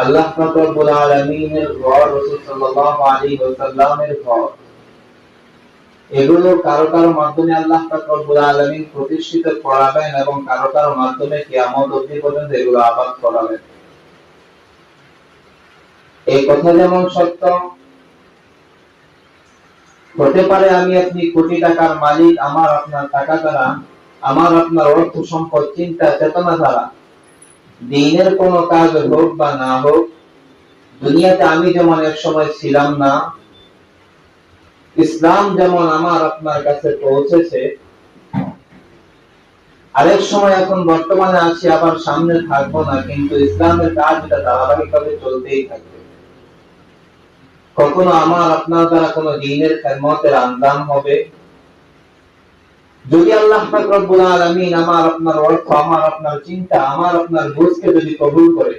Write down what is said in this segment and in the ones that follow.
আল্লাহ পাক রব্বুল ঘর, রাসূল সাল্লাল্লাহু আলাইহি ওয়াসাল্লামের ঘর। এগুলো কারও কারও মাধ্যমে আল্লাহ পাক রব্বুল প্রতিষ্ঠিত করাবেন এবং কারও কারও মাধ্যমে কিয়ামত অবধি পর্যন্ত এগুলো আবাদ করাবেন। এই কথা যেমন সত্য, হতে পারে আমি আপনি কোটি টাকার মালিক, আমার আপনার টাকা দ্বারা, আমার আপনার অর্থ সম্পদ, চিন্তা, চেতনা দ্বারা দিনের কোন কাজ হোক বা না হোক, দুনিয়াতে আমি যেমন এক সময় ছিলাম না, ইসলাম যেমন আমার আপনার কাছে পৌঁছেছে, আরেক সময় এখন বর্তমানে আছি, আবার সামনে থাকব না, কিন্তু ইসলামের কাজ এটা ধারাবাহিকভাবে চলতেই থাকবে। কখনো আমার আপনার দ্বারা কোনো দিনের খেদমতের আন্দান হবে যদি আল্লাহ রব্বুল আলামিন আমার আপনার অর্থ, আমার আপনার চিন্তা, আমার আপনার বুঝকে যদি কবুল করে,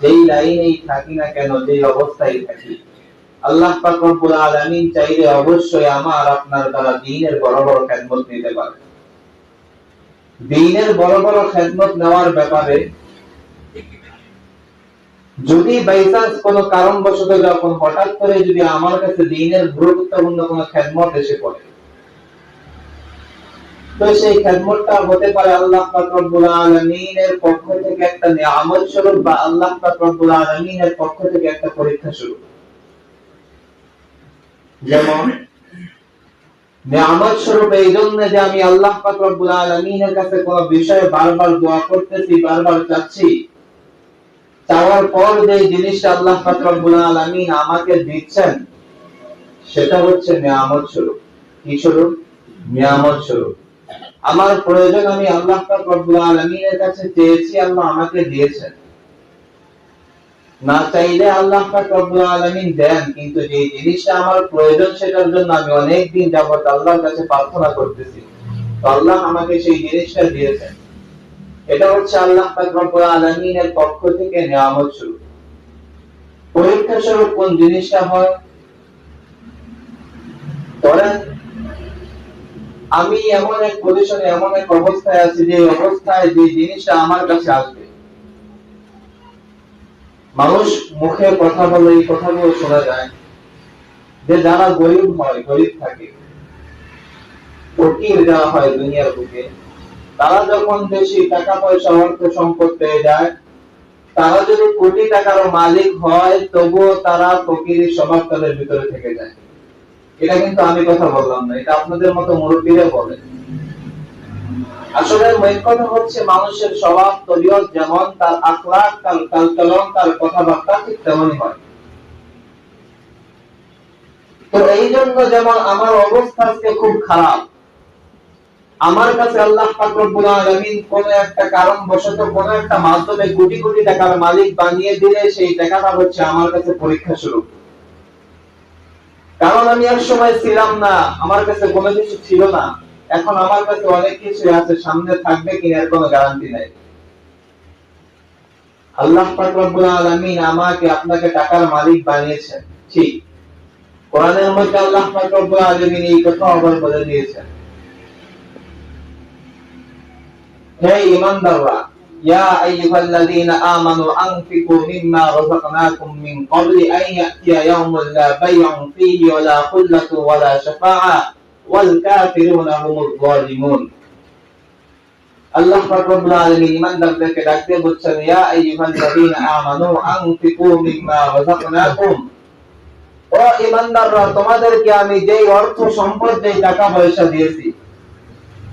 যেই লাইনেই থাকি না কেন, যেই অবস্থায় থাকি, আল্লাহ পাক রব্বুল আলামিন চাইলে অবশ্যই আমার আপনার দ্বারা দিনের বড় বড় খেদমত নিতে পারে। দিনের বড় বড় খেদমত নেওয়ার ব্যাপারে যদি বাইচান্স কোন কারণবশত যখন হঠাৎ করে যদি আমার কাছে দিনের গুরুত্বপূর্ণ কোন খেদমত এসে পড়ে তো সেই খেদমতটা হতে পারে আল্লাহ পাক রব্বুল আলামিনের পক্ষ থেকে একটা নিয়ামত স্বরূপ বা আল্লাহ পাক রব্বুল আলামিনের পক্ষ থেকে একটা পরীক্ষা স্বরূপ। যেমন? নিয়ামত স্বরূপ এই জন্য যে আমি আল্লাহ পাক রব্বুল আলামিনের কাছে কোন বিষয়ে বারবার দোয়া করতেছি বারবার চাচ্ছি চাওয়ার পর যে জিনিসটা আল্লাহ পাক রব্বুল আলামিন আমাকে দিচ্ছেন সেটা হচ্ছে নিয়ামত স্বরূপ। কি স্বরূপ? নিয়ামত স্বরূপ। আমার প্রয়োজন, আমি আল্লাহ আলামিনের কাছে চেয়েছি, আল্লাহ আমাকে দিয়েছেন। না চাইলে আল্লাহ আলামিন দেন, কিন্তু যে জিনিসটা আমার প্রয়োজন, সেটার জন্য আমি অনেক দিন যাবত আল্লাহর কাছে প্রার্থনা করতেছি। আল্লাহ আমাকে সেই জিনিসটা দিয়েছেন। এটা হচ্ছে আল্লাহ রব্বুল আলামিনের পক্ষ থেকে নিয়ামত স্বরূপ। পরীক্ষা স্বরূপ কোন জিনিসটা হয়? ধরেন আমি এমন এক পজিশনে এমন এক অবস্থায় আছি যে অবস্থায় যে জিনিসটা আমার কাছে আসবে। মানুষ মুখে কথা বলে, এই কথাগুলো শোনা যায়। যে যারা গরিব হয়, গরিব থাকে, ফকির যারা হয় দুনিয়ার বুকে, তারা যখন বেশি টাকা পয়সা, অর্থ সম্পদ পেয়ে যায়, তারা যদি কোটি টাকার মালিক হয়, তবুও তারা ফকিরের স্বভাব তাদের ভিতরে থেকে যায়। এটা কিন্তু আমি কথা বললাম না, এটা আপনাদের মতো মুরব্বীরা বলে। আসলে মেন কথা হচ্ছে মানুষের স্বভাব তবিয়ত যেমন তার আখলাক, তার চালচলন তার কথাবার্তা ঠিক তেমনই হয়। তো এই জন্য যেমন আমার অবস্থা আজকে খুব খারাপ। আমার কাছে আল্লাহ পাক রব্বুল কোন একটা কারণ বশত কোন একটা মাধ্যমে কোটি কোটি টাকার মালিক বানিয়ে দিলে সেই টাকাটা হচ্ছে আমার কাছে পরীক্ষা স্বরূপ। কারণ আমি এক সময় ছিলাম না, আমার কাছে কোনো কিছু ছিল না। এখন আমার কাছে অনেক কিছু আছে, সামনে থাকবে কিনা এর কোনো গ্যারান্টি নাই। আল্লাহ পাক রব্বুল আলামিন আমাকে আপনাকে টাকার মালিক বানিয়েছেন। ঠিক। কোরআনের মধ্যে আল্লাহ পাক রব্বুল আলামিন এই কথা আবার বলে দিয়েছেন। হে ঈমানদাররা আমানু আনফিকু মিম্মা রাযাকনাকুম মিন ক্বাবলি আন ইয়াতিয়া ইয়াওমুন লা বাই'উন ফীহি ওয়া লা খুল্লাতু ওয়া লা শাফাআ ওয়াল কাফিরুনা হুমুল যালিমুন আল্লাহ রব্বুল আলামিন ঈমানদারদেরকে ডাক দিয়ে বলছেন, ইয়া আইয়ুহাল্লাযীনা আমানু আনফিকু মিম্মা রাযাকনাকুম। ও ঈমানদাররা তোমাদেরকে আমি যেই অর্থ সম্পদ, যেই টাকা পয়সা দিয়েছি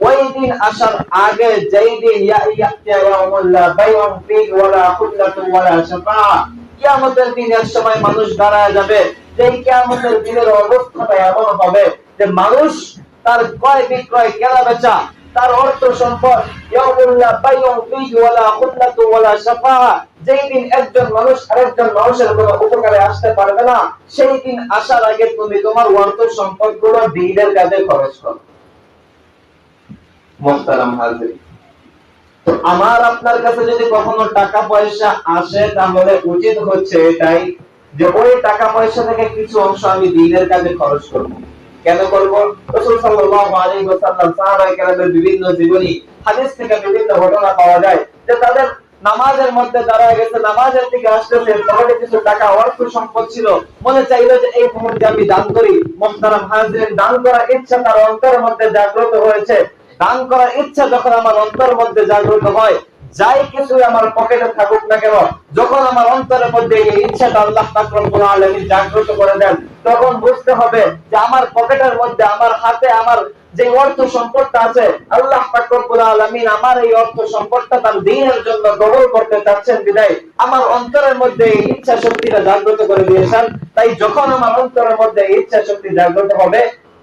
ওই দিন আসার আগে যেই দিন দিন এক সময় মানুষ দাঁড়ায় যাবে সেই দিনের অবস্থাটা এমন হবে যে মানুষ তার ক্রয় বিক্রয় কেনা বেচা তার অর্থ সম্পদ যেই দিন একজন মানুষ আরেকজন মানুষের কোনো উপকারে আসতে পারবে না সেই দিন আসার আগে তুমি তোমার অর্থ সম্পদগুলো দিনের কাজে খরচ করো। মোহতারাম হাজির। তো আমার আপনার কাছে যদি কখনো টাকা পয়সা আসে, তাহলে উচিত হচ্ছে এটাই যে ওই টাকা পয়সা থেকে কিছু অংশ আমি দিনের কাজে খরচ করব। কেন করব? রাসূল সাল্লাল্লাহু আলাইহি ওয়াসাল্লাম সাহাবায়ে কেরামের বিভিন্ন জীবনী, হাদিস থেকে বিভিন্ন ঘটনা পাওয়া যায় যে তাদের নামাজের মধ্যে দাঁড়ায় গেছে, নামাজের দিকে আসতেছে তাহলে কিছু টাকা অর্থ সম্পদ ছিল। মনে চাইলো যে এই মুহূর্তে আমি দান করি। মোহতারাম হাজির দান করার ইচ্ছা তার অন্তরের মধ্যে জাগ্রত হয়েছে। দান করার ইচ্ছা যখন আমার অন্তরের মধ্যে জাগ্রত হয়, যাই কিছু আমার পকেটে থাকুক না কেন, যখন আমার অন্তরের মধ্যে এই ইচ্ছাটা আল্লাহ পাক রব্বুল আলামিন জাগ্রত করে দেন, তখন বুঝতে হবে যে আমার পকেটের মধ্যে, আমার হাতে আমার যে অর্থ সম্পদটা আছে, আল্লাহ পাক রব্বুল আলামিন আমার এই অর্থ সম্পদটা তার দ্বীনের জন্য কবল করতে চাচ্ছেন বিদায়। আমার অন্তরের মধ্যে এই ইচ্ছা শক্তিটা জাগ্রত করে দিয়েছেন। তাই যখন আমার অন্তরের মধ্যে ইচ্ছা শক্তি জাগ্রত হবে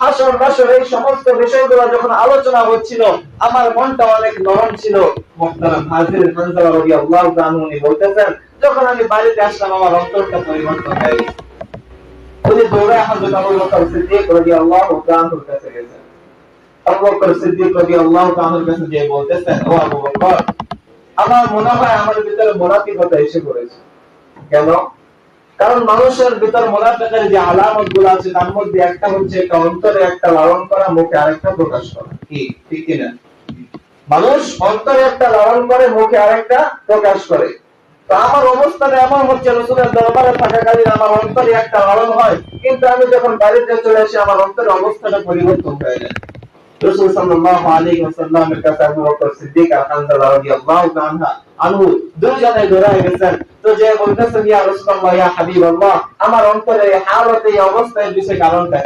হাসর নাসর এই সমস্ত বিষয়গুলো যখন আলোচনা হচ্ছিল, আমার মনটা অনেক নরম ছিল। বলতেছেন, যখন আমি বাড়িতে আসলাম, আমার অন্তরটা পরিবর্তন হয়ে গেছে। আমার মনে হয় আমার ভিতরে মুনাফিকতা এসে পড়েছে। কেন? কারণ মানুষের ভিতর মোনাফিকের যে আলামতগুলো আছে তার মধ্যে একটা হচ্ছে একটা অন্তরে একটা লালন করা মুখে আরেকটা প্রকাশ করা। কি ঠিক কিনা? মানুষ অন্তরে একটা লালন করে মুখে আরেকটা প্রকাশ করে। তো আমার অবস্থাটা এমন হচ্ছে রসুলের দরবারে থাকাকালীন আমার অন্তরে একটা লালন হয় কিন্তু আমি যখন বাড়িতে চলে আসি আমার অন্তরের অবস্থাটা পরিবর্তন হয়ে যায়। রসুল সাল্লাল্লাহু আলাইহি ওয়াসাল্লামের কাছে আবু বকর সিদ্দিক আর হানজা রাদিয়াল্লাহু আনহু দুজনে দৌড়ায় গেছেন। তো যে বলতেছেন ইয়া রাসূলুল্লাহ, ইয়া হাবিবাল্লাহ, আমার অন্তরে হালতে, এই অবস্থায় বিষয়ে কারণটা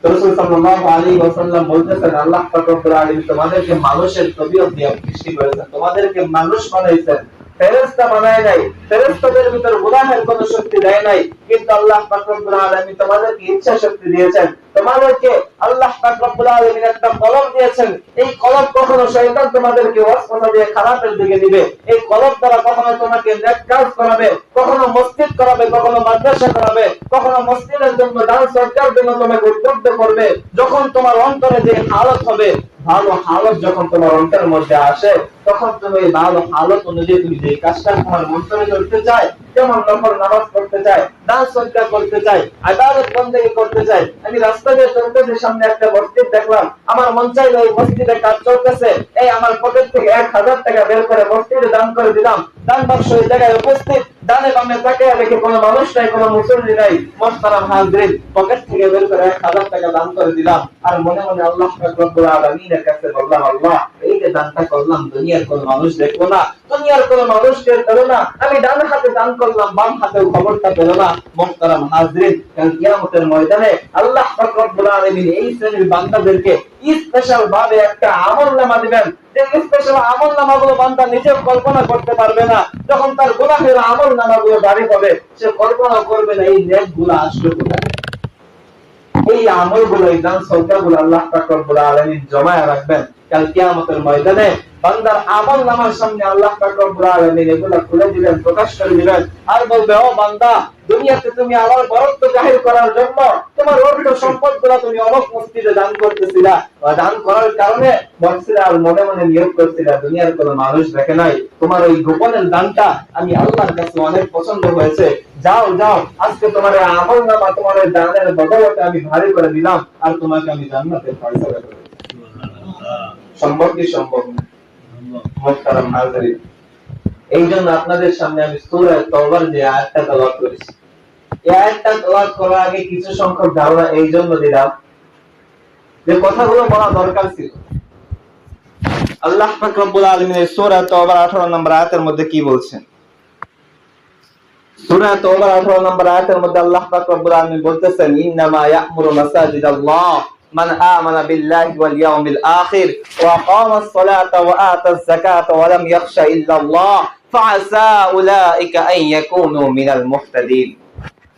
তো রাসূল সাল্লাল্লাহু আলাইহি ওয়াসাল্লাম বলতেছেন, আল্লাহ পাক রব্বুল আলামিন তোমাদেরকে মানুষের তবিয়ত দিয়ে সৃষ্টি করেছেন। তোমাদেরকে মানুষ বানাইছেন। ফেরেশতা বানায় নাই। ফেরেশতাদের ভিতর গুনাহের কোনো শক্তি দেয় নাই। কিন্তু আল্লাহ পাক রব্বুল তোমাদেরকে ইচ্ছা শক্তি দিয়েছেন। তোমাদেরকে আল্লাহ পাক রব্বুল একটা কলম দিয়েছেন। এই কলম কখনো শয়তান তোমাদেরকে ওয়াসওয়াসা দিয়ে খারাপের দিকে দিবে এই কলম দ্বারা কখনো তোমাকে নেক করাবে, কখনো মসজিদ করাবে, কখনো মাদ্রাসা করাবে, কখনো মসজিদের জন্য দান সরকার জন্য তোমাকে উদ্বুদ্ধ করবে। যখন তোমার অন্তরে যে হালত হবে ভালো হালত যখন তোমার অন্তরের মধ্যে আসে, তখন তুমি এই ভালো হালত অনুযায়ী তুমি যে কাজটা তোমার অন্তরে করতে চাই যেমন নফল নামাজ পড়তে চাই দান সজ্জা করতে চাই আদালত বন্দেগি করতে চাই আমি রাস্তা দিয়ে চলতেছি, সামনে একটা মসজিদ দেখলাম, আমার মন চাইলো এই মসজিদে কাজ চলতেছে, এই আমার পকেট থেকে এক হাজার টাকা বের করে মসজিদে দান করে দিলাম, দান বাক্স ওই জায়গায় উপস্থিত ডানে বামে তাকিয়ে দেখে কোনো মানুষ নাই, কোনো মুসল্লি নাই মোস্তারাম হাজরিন পকেট থেকে বের করে এক হাজার টাকা দান করে দিলাম, আর মনে মনে আল্লাহ রব্বুল আলামিনের কাছে বললাম, আল্লাহ, এই যে দানটা করলাম, দুনিয়ার কোনো মানুষ দেখব না? দুনিয়ার কোনো মানুষ টের না? আমি ডান হাতে দান করলাম, বাম হাতেও খবরটা না। কিয়ামতের ময়দানে আল্লাহ এই শ্রেণির বান্দাদেরকে স্পেশাল ভাবে একটা আমল নামা দিবেন। যে স্পেশাল আমল বান্দা নিজেও কল্পনা করতে পারবে না। যখন তার গুনাহের আমল নামাগুলো দাঁড়ি হবে, সে কল্পনা করবে না, এই নেকগুলা আসবে কোথায়? এই আমলগুলো এই দান সদকাগুলো আল্লাহ পাক জমায়ে রাখবেন। কাল কিয়ামতের ময়দানে বান্দার আমল নামার সামনে আল্লাহ পাক রব্বুল আলামিন এগুলো খুলে দিবেন, প্রকাশ করে দিবেন। আর বলবে, ও বান্দা, দুনিয়াতে তুমি আমার বরত্ব জাহির করার জন্য তোমার অর্থ সম্পদগুলো তুমি অমক মসজিদে দান করতেছিলা দান করার কারণে বলছিলা আর মনে মনে নিয়োগ করছিলা। দুনিয়ার কোনো মানুষ দেখে নাই। তোমার ওই গোপনের দানটা আমি আল্লাহর কাছে অনেক পছন্দ হয়েছে। যাও যাও, আজকে তোমার আমল নামা, তোমার দানের বদলতে আমি ভারী করে দিলাম আর তোমাকে আমি জান্নাতে ফয়সালা করে। সম্ভব কি সম্ভব এই জন্য আপনাদের সামনে আমি সূরা তওবার যে আয়াতটা তেলাওয়াত করেছি। এই আয়াতটা তেলাওয়াত করার আগে কিছু সংখ্যক ধারণা এই জন্য দিলাম যে কথাগুলো বলা দরকার ছিল। আল্লাহ পাক রব্বুল তওবার 18 নম্বর আয়াতের মধ্যে কি বলছেন? সূরা তওবার 18 নম্বর আয়াতের মধ্যে আল্লাহ পাক রব্বুল বলতেছেন, ইন্নামা ইয়া'মুরু মাসাজিদাল্লাহ। মান আমানা বিল্লাহি ওয়াল ইয়াউমিল আখির ওয়া আকামা আস-সালাতা ওয়া আতা আয-যাকাতা ওয়া লাম ইয়াখশা ইল্লাল্লাহ ফাআসা উলাইকা আন ইয়াকুনু মিনাল মুহতাদিন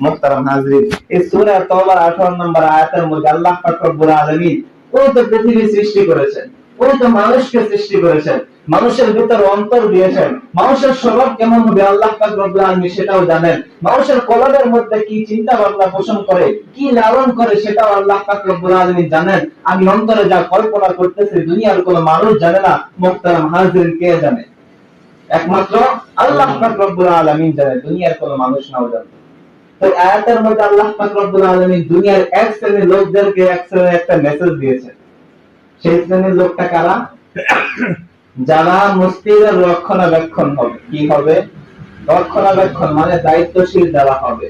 মুহতারাম হাজরিন এই সূরা তওবার 18 নম্বর আয়াতের মধ্যে আল্লাহ পাক রব্বুল আলামিন ওই তো পৃথিবী সৃষ্টি করেছেন ওই তো মানুষকে সৃষ্টি করেছেন, মানুষের ভিতর অন্তর দিয়েছেন। মানুষের স্বভাব কেমন হবে আল্লাহ আলামিন সেটাও জানেন। মানুষের কলবের মধ্যে কি চিন্তা ভাবনা পোষণ করে, কি লালন করে সেটাও আল্লাহ রব্বুল আলামিন জানেন। আমি অন্তরে যা কল্পনা করতেছি, দুনিয়ার কোনো মানুষ জানে না মুহতারাম হাজরিন কে জানে? একমাত্র আল্লাহ রব্বুল আলামিন জানে, দুনিয়ার কোনো মানুষ নাও জানে। তো আয়াতের মধ্যে আল্লাহ রব্বুল আলামিন দুনিয়ার এক শ্রেণির লোকদেরকে এক শ্রেণির একটা মেসেজ দিয়েছেন। সেই শ্রেণির লোকটা কারা? যারা মসজিদের রক্ষণাবেক্ষণ হবে। কি হবে? রক্ষণাবেক্ষণ মানে দায়িত্বশীল যারা হবে।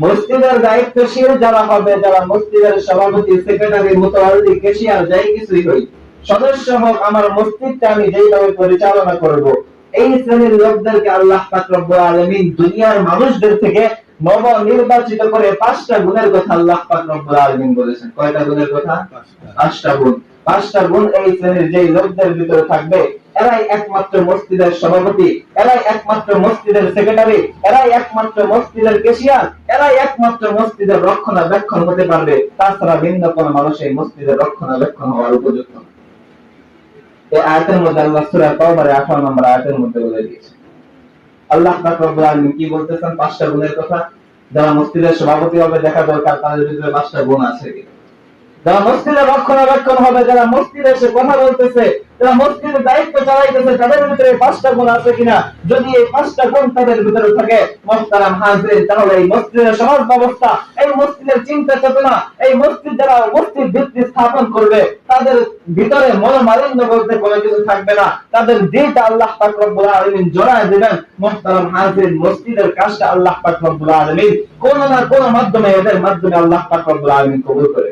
মসজিদের দায়িত্বশীল যারা হবে, যারা মসজিদের সভাপতি, সেক্রেটারি মুতাওয়াল্লি কেশিয়ার, যাই কিছুই হই, সদস্য হোক, আমার মসজিদটা আমি যেইভাবে পরিচালনা করব এই শ্রেণির লোকদেরকে আল্লাহ আলামিন দুনিয়ার মানুষদের থেকে নব নির্বাচিত করে পাঁচটা গুণের কথা আল্লাহ পাক আলামিন বলেছেন। কয়টা গুণের কথা? পাঁচটা গুণ। পাঁচটা গুণ এই শ্রেণির যেই লোকদের ভিতরে থাকবে, এরাই একমাত্র মসজিদের সভাপতি, এরাই একমাত্র মসজিদের সেক্রেটারি, এরাই একমাত্র মসজিদের কেশিয়ার, এরাই একমাত্র মসজিদের রক্ষণাবেক্ষণ হতে পারবে। তাছাড়া ভিন্ন কোন মানুষ এই মসজিদের রক্ষণাবেক্ষণ হওয়ার উপযুক্ত। এই আয়াতের মধ্যে আল্লাহ সূরা তাওবার 18 নম্বর আয়াতের মধ্যে বলে দিয়েছে। আল্লাহ পাক রব্বুল আলামিন কি বলতেছেন? পাঁচটা গুণের কথা। যারা মসজিদের সভাপতি হবে, দেখা দরকার, তাদের ভিতরে পাঁচটা গুণ আছে। কিনা যারা মসজিদের রক্ষণাবেক্ষণ হবে, যারা মসজিদে এসে কথা বলতেছে, যারা মসজিদের দায়িত্ব চালাইতেছে, তাদের ভিতরে পাঁচটা গুণ আছে কিনা? যদি এই পাঁচটা গুণ তাদের ভিতরে থাকে, মোহতারাম হাজরিন, তাহলে এই মসজিদের সমাজ ব্যবস্থা, এই মসজিদের চিন্তা চেতনা, এই মসজিদ যারা মসজিদ ভিত্তি স্থাপন করবে, তাদের ভিতরে মনোমালিন্য বলতে কোনো কিছু থাকবে না। তাদের দিলটা আল্লাহ পাক রব্বুল আলামিন জড়ায় দিবেন, মোহতারাম হাজরিন, মসজিদের কাজটা আল্লাহ পাক রব্বুল আলামিন। কোনো না কোনো মাধ্যমে এদের মাধ্যমে আল্লাহ পাক রব্বুল আলামিন কবুল করে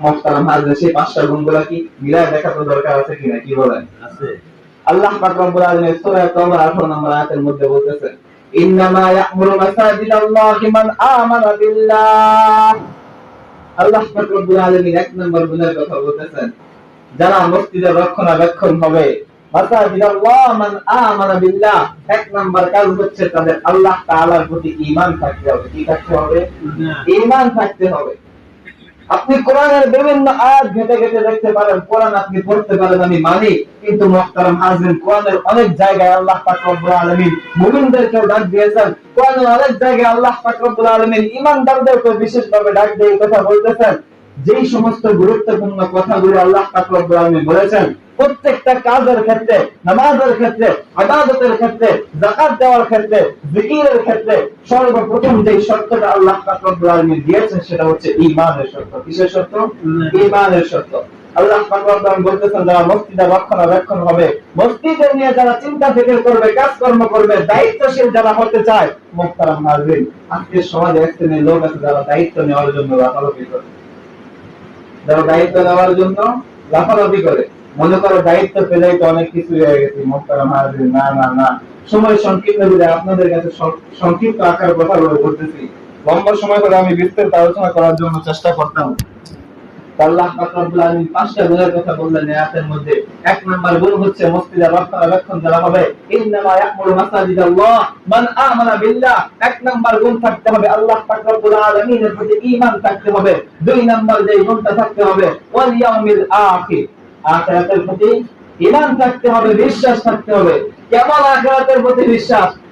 মোহতারাম হাজরিন সেই পাঁচটা গুণগুলো কি মিলায় দেখা দরকার আছে কিনা কি বলেন? আছে। আল্লাহ পাক রব্বুল আলামিন সূরা তাওবার 18 নম্বর আয়াতের মধ্যে বলতেছেন ইন্নামা ইয়া'মুরু মাসাজিদাল্লাহি মান আমানা বিল্লাহ। আল্লাহ পাক রব্বুল আলামিন এক নম্বর গুণের কথা বলতেছেন যারা মসজিদের রক্ষণাবেক্ষণ হবে মাসাজিদাল্লাহ মান আমানা বিল্লাহ। এক নম্বর কাজ হচ্ছে তাদের আল্লাহ তাআলার প্রতি ঈমান থাকতে হবে। কি থাকতে হবে? ঈমান থাকতে হবে। আপনি কোরআনের বিভিন্ন আয়াত ঘেটে ঘেটে দেখতে পারেন, কোরআন আপনি পড়তে পারেন, আমি মানি। কিন্তু মোহতারাম হাজরিন কোরআনের অনেক জায়গায় আল্লাহ পাক রব্বুল আলামিন মুমিনদেরকে ডাক দিয়েছেন। কোরআনের অনেক জায়গায় আল্লাহ পাক আলামিন ঈমানদারদেরকে বিশেষভাবে ডাক দিয়ে কথা বলতেছেন। যেই সমস্ত গুরুত্বপূর্ণ কথাগুলো আল্লাহ পাক বলেছেন, প্রত্যেকটা কাজের ক্ষেত্রে, নামাজের ক্ষেত্রে, আবাদতের ক্ষেত্রে, যাকাত দেওয়ার ক্ষেত্রে, জিকিরের ক্ষেত্রে সর্বপ্রথম যে শর্তটা আল্লাহ পাক রব্বুল আলামিন দিয়েছেন সেটা হচ্ছে ঈমানের শর্ত। কিসের শর্ত? ঈমানের শর্ত। আল্লাহ বলতেছেন, যারা মসজিদে রক্ষণাবেক্ষণ হবে, মসজিদের নিয়ে যারা চিন্তা ফিকির করবে, কাজকর্ম করবে, দায়িত্বশীল যারা হতে চায় নাজরিন। আজকে সমাজে এক লোক আছে যারা দায়িত্ব নেওয়ার জন্য করে। যারা দায়িত্ব দেওয়ার জন্য লাফালাফি করে, মনে করো দায়িত্ব ফেলে তো অনেক কিছু হয়ে গেছে মোহতারাম হাজরিন না না না। সময় সংক্ষিপ্ত বলে আপনাদের কাছে সংক্ষিপ্ত আকার কথা বলে বলতেছি। লম্বা সময় ধরে আমি বিস্তারিত আলোচনা করার জন্য চেষ্টা করতাম। প্রতি থাকতে হবে। দুই নাম্বার যে থাকতে হবে প্রতি থাকতে হবে, বিশ্বাস থাকতে হবে। কেমন আখিরাতের প্রতি বিশ্বাস?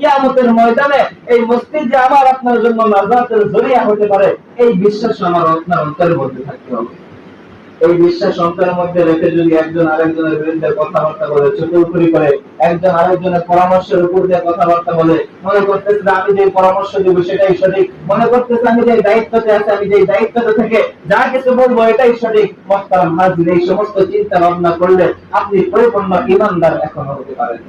কিয়ামতের ময়দানে এই মসজিদ যে আমার আপনার জন্য নাজাতের জরিয়া হতে পারে, এই বিশ্বাস আমার আপনার অন্তরের মধ্যে থাকতে হবে। এই বিশ্বাস অন্তরের মধ্যে রেখে যদি একজন আরেকজনের বিরুদ্ধে কথাবার্তা বলে চতুর্থুরি করে, একজন আরেকজনের পরামর্শের উপর দিয়ে কথাবার্তা বলে, মনে করতেছে আমি যে পরামর্শ দিব সেটাই সঠিক, মনে করতেছে আমি যে দায়িত্বতে আছে, আমি যে দায়িত্বতে থেকে যা কিছু বলব এটাই সঠিক মস্তারাম হাজির এই সমস্ত চিন্তা ভাবনা করলে আপনি পরিপূর্ণ ইমানদার এখনও হতে পারেন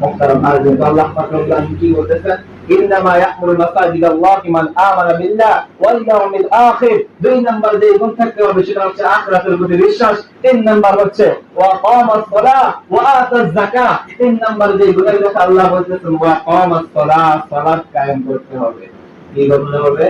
محترم حاضر তো আল্লাহ পাক রব্বুল আলামিন কি বলতেছেন ইন্নামা ইয়াকুলু মাসাজিদ আল্লাহ মান আমানা বিল্লাহ ওয়াল ইয়াউমিল আখির দুই নাম্বার যে গুণ থাকতে হবে সেটা হচ্ছে আখিরাতের প্রতি বিশ্বাস তিন নাম্বার হচ্ছে ওয়া কামাস সালাহ ওয়া আতাজ যাকাত তিন নাম্বার যে গুণের কথা আল্লাহ বলতেছেন ওয়া কামাস সালাহ সালাত কায়েম করতে হবে কি করতে হবে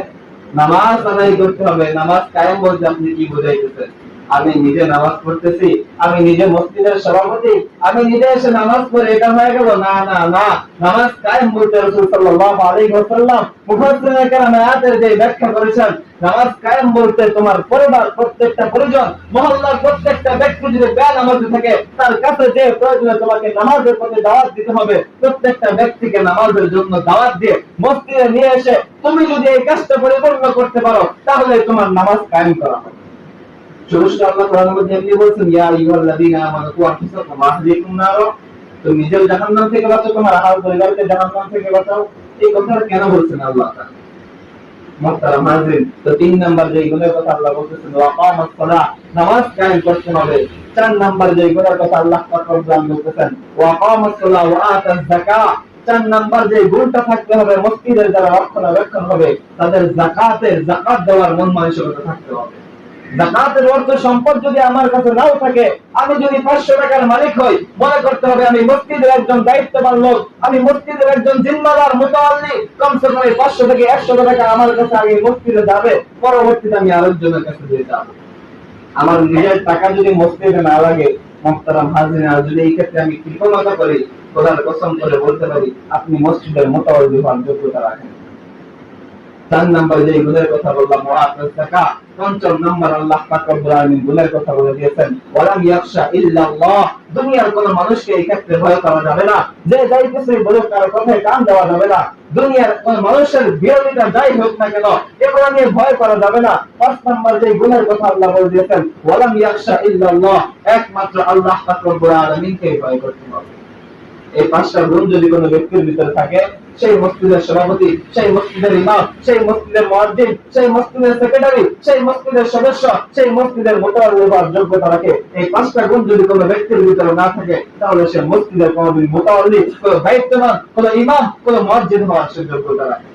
নামাজ আদায় করতে হবে নামাজ কায়েম বলতে আপনি কি বুঝাইতেছেন আমি নিজে নামাজ পড়তেছি, আমি নিজে মসজিদের সভাপতি, আমি নিজে এসে নামাজ পড়ে এটা হয়ে গেল। না না না, নামাজ কায়েম বলতে রাসূল সাল্লাল্লাহু আলাইহি ওয়াসাল্লাম মুফাসসিরিনে কেরাম আয়াতের যে ব্যাখ্যা করেছেন, নামাজ কায়েম বলতে তোমার পরিবার, প্রত্যেকটা পরিজন, মহল্লার প্রত্যেকটা ব্যক্তি যদি বেয়া নামাজে থাকে, তার কাছে যে প্রয়োজনে তোমাকে নামাজের প্রতি দাওয়াত দিতে হবে, প্রত্যেকটা ব্যক্তিকে নামাজের জন্য দাওয়াত দিয়ে মসজিদে নিয়ে এসে তুমি যদি এই কাজটা পরিপূর্ণ করতে পারো, তাহলে তোমার নামাজ কায়েম করা হবে। ষোড়শটা আল্লাহ কোরআনের মধ্যে এমনি বলছেন, ইয়া আইয়ুহাল্লাযীনা আমানু কু আনফুসাকুম ওয়া আহলিকুম নার। তুমি নিজেও জাহান্নাম থেকে বাঁচো তোমার আহাল পরিবারকে জাহান্নাম থেকে বাঁচাও। এই কথাটা কেন বলছেন আল্লাহ তাআলা? মুহতারাম হাজির তো তিন নাম্বার যে গুণের কথা আল্লাহ বলতেছেন, ওয়া কামাস সালাহ নামাজ কায়েম করতে হবে। চার নাম্বার যে গুণের চার নাম্বার যে গুণটা থাকতে হবে, মসজিদের যারা রক্ষণাবেক্ষণ হবে, তাদের জাকাতের জাকাত দেওয়ার মন মানসিকতা থাকতে হবে। জাকাতের অর্থ সম্পদ যদি আমার কাছে নাও থাকে, আমি যদি পাঁচশো টাকার মালিক হই, মনে করতে হবে আমি মসজিদের একজন দায়িত্ববান লোক, আমি মসজিদের একজন জিম্মাদার মোতাল্লি কমসে কম এই পাঁচশো থেকে একশো টাকা আমার কাছে আগে মসজিদে যাবে, পরবর্তীতে আমি আরেকজনের কাছে দিয়ে যাব। আমার নিজের টাকা যদি মসজিদে না লাগে, মোহতারাম হাজির, যদি এই ক্ষেত্রে আমি কৃপণতা করি, খোদার কসম করে বলতে পারি, আপনি মসজিদের মোতাবলি হওয়ার যোগ্যতা রাখেন। চার নাম্বার যে গুণের কথা বললাম পঞ্চম নাম্বার আল্লাহ গুণের কথা বলে দিয়েছেন, ওয়ালাম ইয়াখশা ইল্লাল্লাহ দুনিয়ার কোন মানুষকে এই ক্ষেত্রে ভয় করা যাবে না। যে যাইতেছে বলে তার কথায় কান দেওয়া যাবে না। দুনিয়ার কোন মানুষের যাই হোক না কেন, এগুলো নিয়ে ভয় করা যাবে না। পাঁচ নাম্বার যে গুণের কথা আল্লাহ বলে দিয়েছেন, ওয়ালাম ইয়াখশা ইল্লাল্লাহ একমাত্র আল্লাহ পাক রব্বুল ভয় করতে হবে। এই পাঁচটা গুণ যদি কোনো ব্যক্তির ভিতরে থাকে, সেই মসজিদের সভাপতি, সেই মসজিদের ইমাম, সেই মসজিদের মুয়াজ্জিন, সেই মসজিদের সেক্রেটারি, সেই মসজিদের সদস্য, সেই মসজিদের মোতাবেক হওয়ার যোগ্যতা রাখে। এই পাঁচটা গুণ যদি কোনো ব্যক্তির ভিতরে না থাকে, তাহলে সে মসজিদের কোনোদিন মোতাবল্লি কোনো দায়িত্ববান, কোনো ইমাম, কোনো মুয়াজ্জিন হওয়ার সে যোগ্যতা রাখে।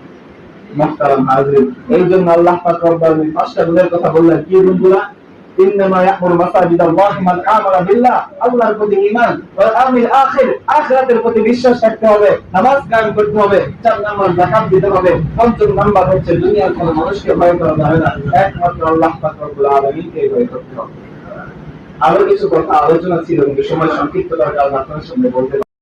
মুহতারাম হাজির এই জন্য আল্লাহ পাক রব্বুল পাঁচটা গুণের কথা বললেন। কি গুণগুলা আমিল আখির। আখিরাতের প্রতি বিশ্বাস রাখতে হবে, নামাজ কায়েম করতে হবে চার নাম্বার যাকাত দিতে হবে। পঞ্চম নাম্বার দুনিয়ার কোনো মানুষকে একমাত্র আরও কিছু কথা আলোচনা ছিল, কিন্তু সময় সংক্ষিপ্ত কারণে আপনার সামনে বলতে